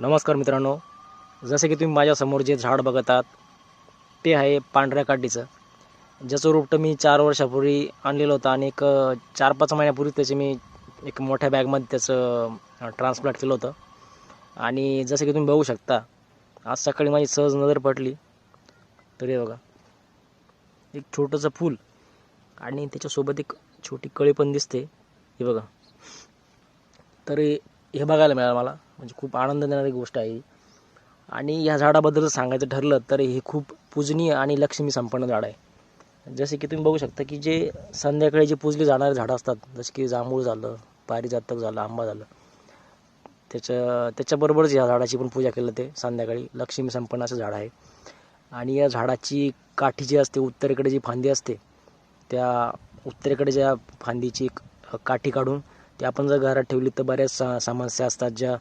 नमस्कार मित्रांनो. जसे की तुम्ही माझ्यासमोर जे झाड बघत आहात ते आहे पांढऱ्या काठीचं. ज्याचं रोपटं मी चार वर्षापूर्वी आणलेलं होतं आणि एक चार पाच महिन्यापूर्वी त्याचे मी एक मोठ्या बॅगमध्ये त्याचं ट्रान्सप्लांट केलं होतं. आणि जसं की तुम्ही बघू शकता आज सकाळी माझी सहज नजर पडली. तरी बघा एक छोटंसं फूल आणि त्याच्यासोबत एक छोटी कळी पण दिसते. हे बघा. तर हे बघायला मिळालं मला. म्हणजे खूप आनंद देणारी गोष्ट आहे आणि ह्या झाडाबद्दल सांगायचं ठरलं तर हे खूप पूजनीय आणि लक्ष्मी संपन्न झाड आहे. जसे की तुम्ही बघू शकता की जे संध्याकाळी जे पूजली जाणारे झाडं असतात जसे की जांभूळ झालं पारिजातक झालं आंबा झालं त्याच्या त्याच्याबरोबरच या झाडाची पण पूजा केली जाते संध्याकाळी. लक्ष्मी संपन्न असं झाड आहे. आणि या झाडाची काठी जी असते उत्तरेकडे जी फांदी असते त्या उत्तरेकडे ज्या फांदीची एक काठी काढून ती आपण जर घरात ठेवली तर बऱ्याच समस्या असतात ज्या